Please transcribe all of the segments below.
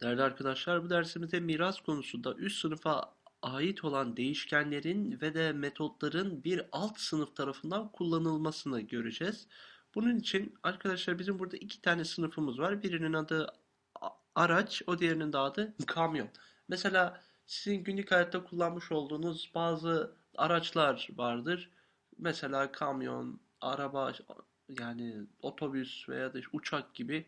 Değerli arkadaşlar, bu dersimizde miras konusunda üst sınıfa ait olan değişkenlerin ve de metotların bir alt sınıf tarafından kullanılmasını göreceğiz. Bunun için arkadaşlar bizim burada iki tane sınıfımız var. Birinin adı araç, o diğerinin de adı kamyon. Mesela sizin günlük hayatta kullanmış olduğunuz bazı araçlar vardır. Mesela kamyon, araba, yani otobüs veya da uçak gibi.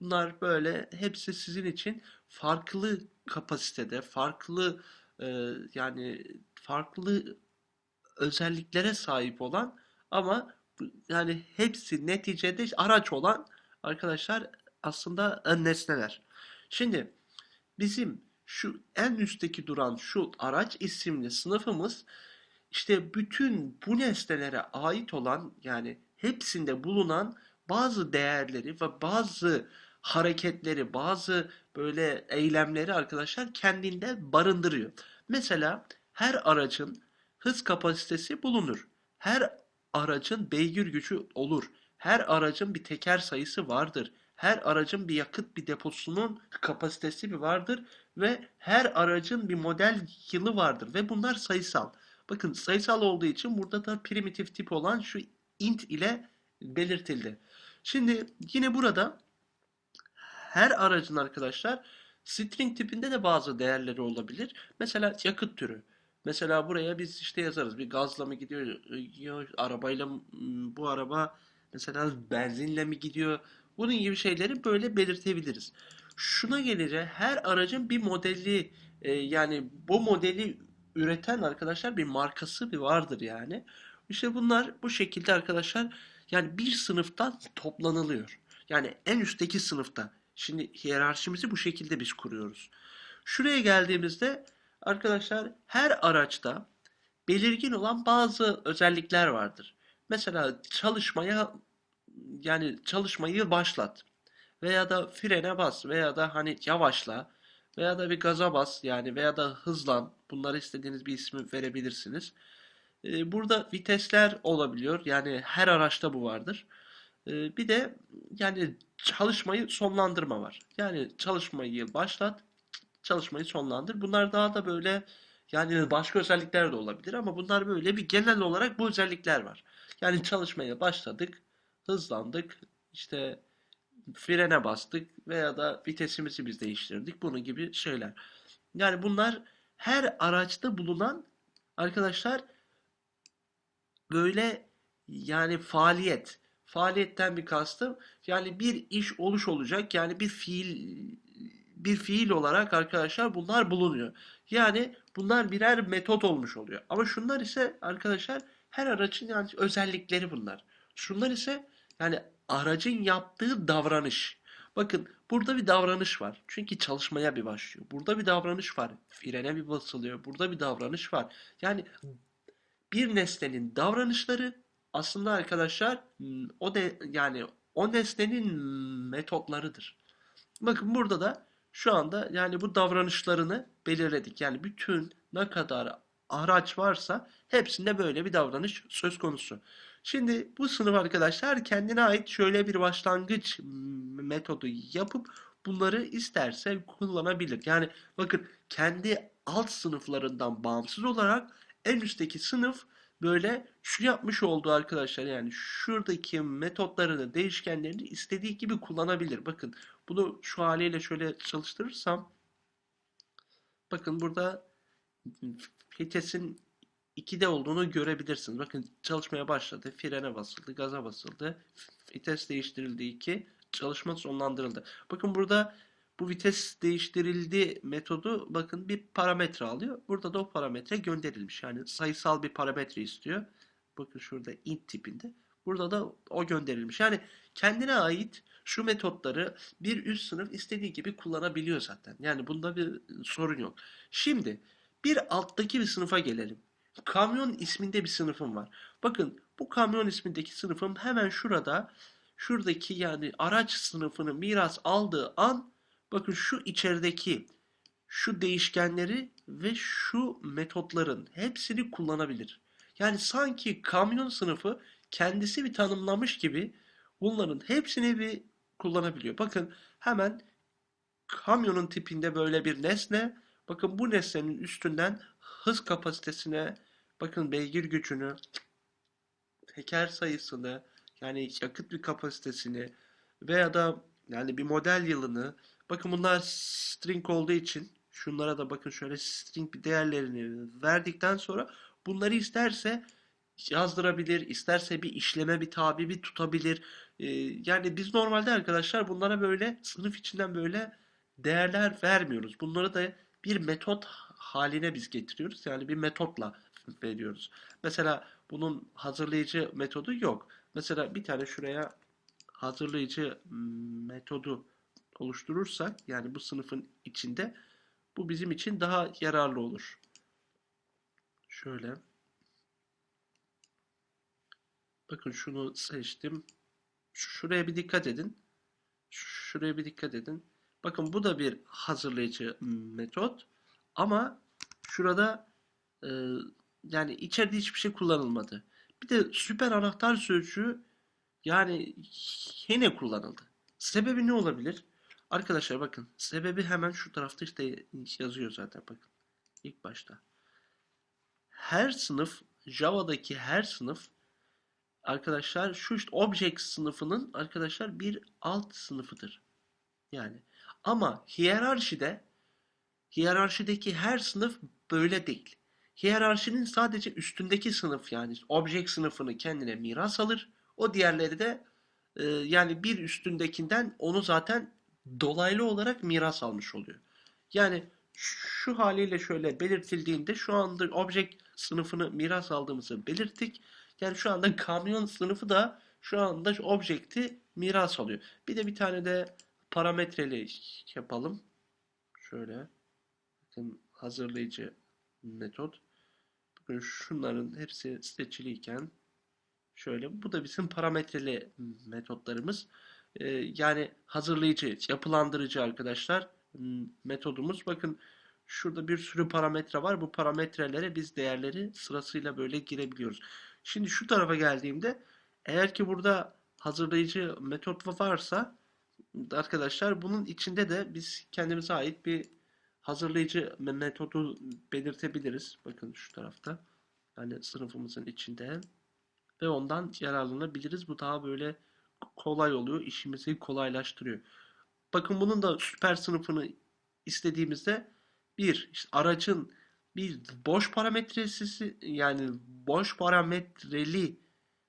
Bunlar böyle hepsi sizin için farklı kapasitede, farklı e, yani farklı özelliklere sahip olan ama yani hepsi neticede araç olan arkadaşlar aslında nesneler. Şimdi bizim şu en üstteki duran şu araç isimli sınıfımız işte bütün bu nesnelere ait olan yani hepsinde bulunan bazı değerleri ve bazı hareketleri, bazı böyle eylemleri arkadaşlar kendinde barındırıyor. Mesela her aracın hız kapasitesi bulunur. Her aracın beygir gücü olur. Her aracın bir teker sayısı vardır. Her aracın bir yakıt bir deposunun kapasitesi bir vardır ve her aracın bir model yılı vardır ve bunlar sayısal. Bakın sayısal olduğu için burada da primitif tip olan şu int ile belirtildi. Şimdi yine burada her aracın arkadaşlar string tipinde de bazı değerleri olabilir. Mesela yakıt türü. Mesela buraya biz işte yazarız. Bir gazla mı gidiyor, arabayla bu araba mesela benzinle mi gidiyor? Bunun gibi şeyleri böyle belirtebiliriz. Şuna gelince her aracın bir modeli e, yani bu modeli üreten arkadaşlar bir markası bir vardır yani. İşte bunlar bu şekilde arkadaşlar yani bir sınıftan toplanılıyor. Yani en üstteki sınıfta. Şimdi hiyerarşimizi bu şekilde biz kuruyoruz. Şuraya geldiğimizde arkadaşlar her araçta belirgin olan bazı özellikler vardır. Mesela çalışmaya yani çalışmayı başlat veya da frene bas veya da hani yavaşla veya da bir gaza bas yani veya da hızlan. Bunlara istediğiniz bir ismi verebilirsiniz. Ee, Burada vitesler olabiliyor. Yani her araçta bu vardır. Ee, Bir de yani çalışmayı sonlandırma var. Yani çalışmayı başlat, çalışmayı sonlandır. Bunlar daha da böyle yani başka özellikler de olabilir ama bunlar böyle bir genel olarak bu özellikler var. Yani çalışmaya başladık, hızlandık, işte frene bastık veya da vitesimizi biz değiştirdik. Bunun gibi şeyler. Yani bunlar her araçta bulunan arkadaşlar böyle yani faaliyet. Faaliyetten bir kastım yani bir iş oluş olacak. Yani bir fiil bir fiil olarak arkadaşlar bunlar bulunuyor. Yani bunlar birer metot olmuş oluyor. Ama şunlar ise arkadaşlar her aracın yani özellikleri bunlar. Şunlar ise yani aracın yaptığı davranış. Bakın burada bir davranış var. Çünkü çalışmaya bir başlıyor. Burada bir davranış var. Frene bir basılıyor. Burada bir davranış var. Yani bir nesnenin davranışları aslında arkadaşlar o de yani o nesnenin metotlarıdır. Bakın burada da şu anda yani bu davranışlarını belirledik. Yani bütün ne kadar araç varsa hepsinde böyle bir davranış söz konusu. Şimdi bu sınıf arkadaşlar kendine ait şöyle bir başlangıç metodu yapıp bunları isterse kullanabilir. Yani bakın kendi alt sınıflarından bağımsız olarak en üstteki sınıf böyle şu yapmış olduğu arkadaşlar yani şuradaki metotlarını, değişkenlerini istediği gibi kullanabilir. Bakın bunu şu haliyle şöyle çalıştırırsam bakın burada vitesin 2'de olduğunu görebilirsiniz. Bakın çalışmaya başladı. Frene basıldı, gaza basıldı. Vites değiştirildi 2. Çalışma sonlandırıldı. Bakın burada bu vites değiştirildi metodu bakın bir parametre alıyor. Burada da o parametre gönderilmiş. Yani sayısal bir parametre istiyor. Bakın şurada int tipinde. Burada da o gönderilmiş. Yani kendine ait şu metotları bir üst sınıf istediği gibi kullanabiliyor zaten. Yani bunda bir sorun yok. Şimdi bir alttaki bir sınıfa gelelim. Kamyon isminde bir sınıfım var. Bakın bu kamyon ismindeki sınıfım hemen şurada şuradaki yani araç sınıfını miras aldığı an bakın şu içerideki şu değişkenleri ve şu metotların hepsini kullanabilir. Yani sanki kamyon sınıfı kendisi bir tanımlamış gibi bunların hepsini bir kullanabiliyor. Bakın hemen kamyonun tipinde böyle bir nesne. Bakın bu nesnenin üstünden hız kapasitesine, bakın beygir gücünü, teker sayısını, yani yakıt bir kapasitesini veya da yani bir model yılını, bakın bunlar string olduğu için şunlara da bakın şöyle string bir değerlerini verdikten sonra bunları isterse yazdırabilir, isterse bir işleme bir tabi bir tutabilir. Ee, yani biz normalde arkadaşlar bunlara böyle sınıf içinden böyle değerler vermiyoruz. Bunları da bir metot haline biz getiriyoruz. Yani bir metotla veriyoruz. Mesela bunun hazırlayıcı metodu yok. Mesela bir tane şuraya hazırlayıcı metodu oluşturursak yani bu sınıfın içinde bu bizim için daha yararlı olur. Şöyle. Bakın şunu seçtim. Şuraya bir dikkat edin. Şuraya bir dikkat edin. Bakın bu da bir hazırlayıcı metot. Ama şurada e, yani içeride hiçbir şey kullanılmadı. Bir de süper anahtar sözcüğü yani yine kullanıldı. Sebebi ne olabilir? Arkadaşlar bakın sebebi hemen şu tarafta işte yazıyor zaten bakın. İlk başta. Her sınıf Java'daki her sınıf arkadaşlar şu işte object sınıfının arkadaşlar bir alt sınıfıdır. Yani ama hiyerarşide hiyerarşideki her sınıf böyle değil. Hiyerarşinin sadece üstündeki sınıf yani object sınıfını kendine miras alır. O diğerleri de e, yani bir üstündekinden onu zaten dolaylı olarak miras almış oluyor. Yani şu haliyle şöyle belirtildiğinde şu anda object sınıfını miras aldığımızı belirttik. Yani şu anda kamyon sınıfı da şu anda objekti miras alıyor. Bir de bir tane de parametreli yapalım. Şöyle. Bakın hazırlayıcı metot. Bakın şunların hepsi seçiliyken şöyle bu da bizim parametreli metotlarımız. Ee, yani hazırlayıcı, yapılandırıcı arkadaşlar metodumuz. Bakın şurada bir sürü parametre var. Bu parametrelere biz değerleri sırasıyla böyle girebiliyoruz. Şimdi şu tarafa geldiğimde eğer ki burada hazırlayıcı metot varsa arkadaşlar bunun içinde de biz kendimize ait bir hazırlayıcı metodu belirtebiliriz. Bakın şu tarafta. Yani sınıfımızın içinde. Ve ondan yararlanabiliriz. Bu daha böyle kolay oluyor. işimizi kolaylaştırıyor. Bakın bunun da süper sınıfını istediğimizde bir işte aracın bir boş parametresi yani boş parametreli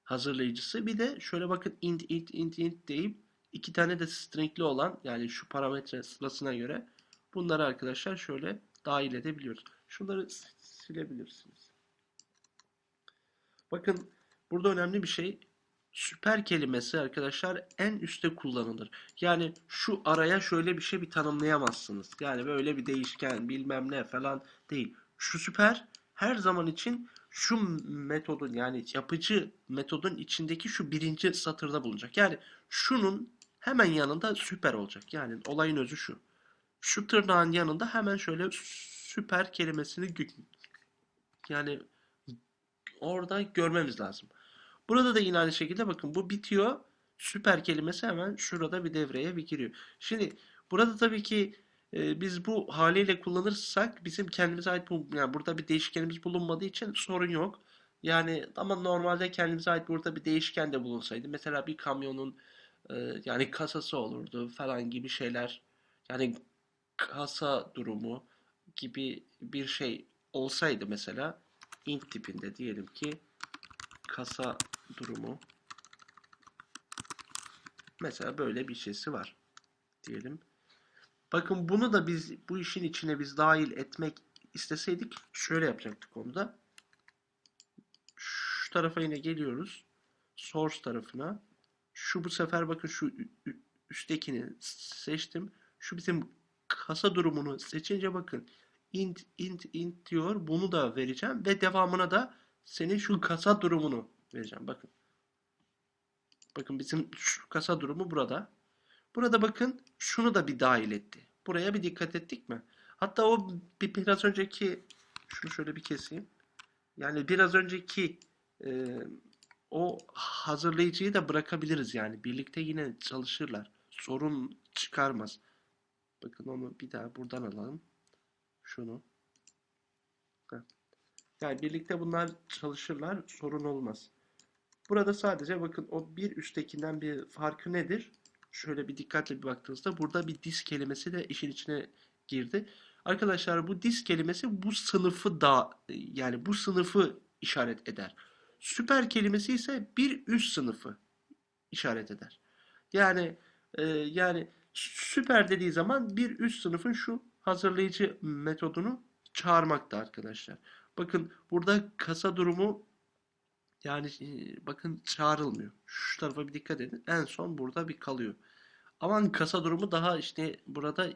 hazırlayıcısı bir de şöyle bakın int int int int deyip iki tane de stringli olan yani şu parametre sırasına göre bunları arkadaşlar şöyle dahil edebiliyoruz. Şunları silebilirsiniz. Bakın burada önemli bir şey süper kelimesi arkadaşlar en üstte kullanılır. Yani şu araya şöyle bir şey bir tanımlayamazsınız. Yani böyle bir değişken bilmem ne falan değil. Şu süper her zaman için şu metodun yani yapıcı metodun içindeki şu birinci satırda bulunacak. Yani şunun hemen yanında süper olacak. Yani olayın özü şu. Şu tırnağın yanında hemen şöyle süper kelimesini yani orada görmemiz lazım. Burada da yine aynı şekilde bakın bu bitiyor. Süper kelimesi hemen şurada bir devreye bir giriyor. Şimdi burada tabii ki e, biz bu haliyle kullanırsak bizim kendimize ait bu, yani burada bir değişkenimiz bulunmadığı için sorun yok. Yani ama normalde kendimize ait burada bir değişken de bulunsaydı mesela bir kamyonun e, yani kasası olurdu falan gibi şeyler. Yani kasa durumu gibi bir şey olsaydı mesela int tipinde diyelim ki kasa durumu mesela böyle bir şeysi var diyelim. Bakın bunu da biz bu işin içine biz dahil etmek isteseydik şöyle yapacaktık onu da. Şu tarafa yine geliyoruz. Source tarafına. Şu bu sefer bakın şu üsttekini seçtim. Şu bizim kasa durumunu seçince bakın int int int diyor. Bunu da vereceğim ve devamına da senin şu kasa durumunu vereceğim. Bakın. Bakın bizim şu kasa durumu burada. Burada bakın şunu da bir dahil etti. Buraya bir dikkat ettik mi? Hatta o bir, biraz önceki şunu şöyle bir keseyim. Yani biraz önceki e, o hazırlayıcıyı da bırakabiliriz yani. Birlikte yine çalışırlar. Sorun çıkarmaz. Bakın onu bir daha buradan alalım. Şunu. Yani birlikte bunlar çalışırlar. Sorun olmaz. Burada sadece bakın o bir üsttekinden bir farkı nedir? Şöyle bir dikkatle bir baktığınızda burada bir dis kelimesi de işin içine girdi. Arkadaşlar bu dis kelimesi bu sınıfı da yani bu sınıfı işaret eder. Süper kelimesi ise bir üst sınıfı işaret eder. Yani e, yani süper dediği zaman bir üst sınıfın şu hazırlayıcı metodunu çağırmakta arkadaşlar. Bakın burada kasa durumu yani e, bakın çağrılmıyor. Şu tarafa bir dikkat edin. En son burada bir kalıyor. Ama kasa durumu daha işte burada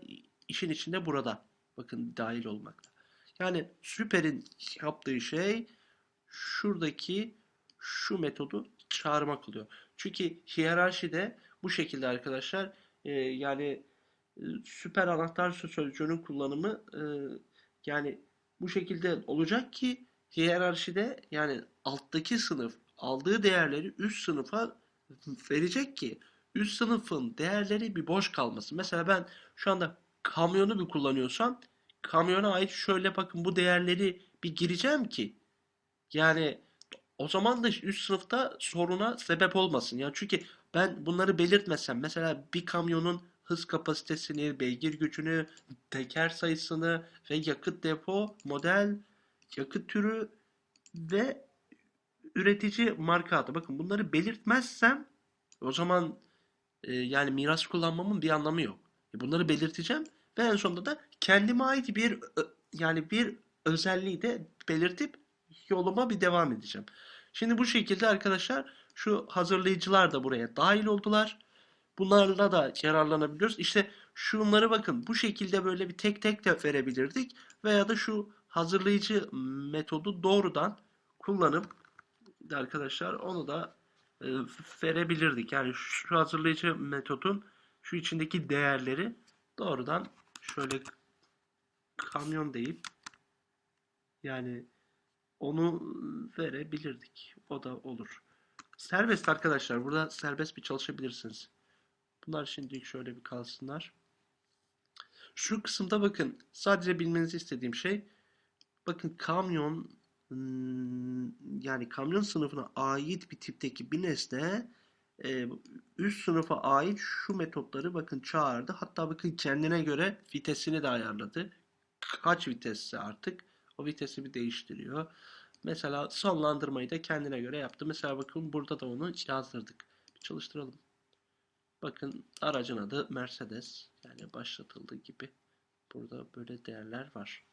işin içinde burada. Bakın dahil olmakta. Yani süperin yaptığı şey şuradaki şu metodu çağırmak oluyor. Çünkü hiyerarşide bu şekilde arkadaşlar e, yani e, süper anahtar sözcüğünün kullanımı e, yani bu şekilde olacak ki hiyerarşide yani alttaki sınıf aldığı değerleri üst sınıfa verecek ki üst sınıfın değerleri bir boş kalmasın. Mesela ben şu anda kamyonu bir kullanıyorsam kamyona ait şöyle bakın bu değerleri bir gireceğim ki yani o zaman da üst sınıfta soruna sebep olmasın. Yani çünkü ben bunları belirtmesem mesela bir kamyonun hız kapasitesini, beygir gücünü, teker sayısını ve yakıt depo, model, yakıt türü ve üretici marka adı. Bakın bunları belirtmezsem o zaman e, yani miras kullanmamın bir anlamı yok. E, bunları belirteceğim ve en sonunda da kendime ait bir yani bir özelliği de belirtip yoluma bir devam edeceğim. Şimdi bu şekilde arkadaşlar şu hazırlayıcılar da buraya dahil oldular. Bunlarla da yararlanabiliyoruz. İşte şunları bakın bu şekilde böyle bir tek tek de verebilirdik. Veya da şu hazırlayıcı metodu doğrudan kullanıp arkadaşlar onu da e, verebilirdik. Yani şu hazırlayıcı metodun şu içindeki değerleri doğrudan şöyle kamyon deyip yani onu verebilirdik. O da olur. Serbest arkadaşlar. Burada serbest bir çalışabilirsiniz. Bunlar şimdilik şöyle bir kalsınlar. Şu kısımda bakın sadece bilmenizi istediğim şey bakın kamyon yani kamyon sınıfına ait bir tipteki bir nesne üst sınıfa ait şu metotları bakın çağırdı. Hatta bakın kendine göre vitesini de ayarladı. Kaç vitesse artık o vitesi bir değiştiriyor. Mesela sonlandırmayı da kendine göre yaptı. Mesela bakın burada da onu yazdırdık. Bir çalıştıralım. Bakın aracın adı Mercedes. Yani başlatıldığı gibi. Burada böyle değerler var.